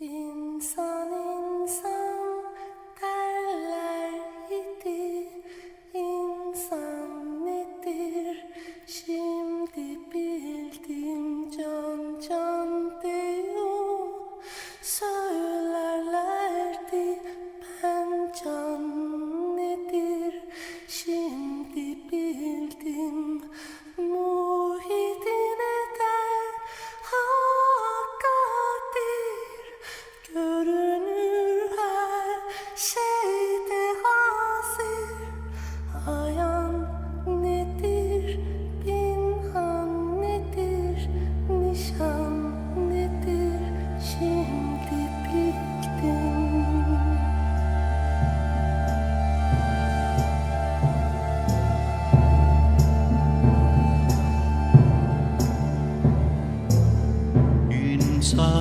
İnsan insan derler idi İnsan nedir? Şimdi bildim can can. outside.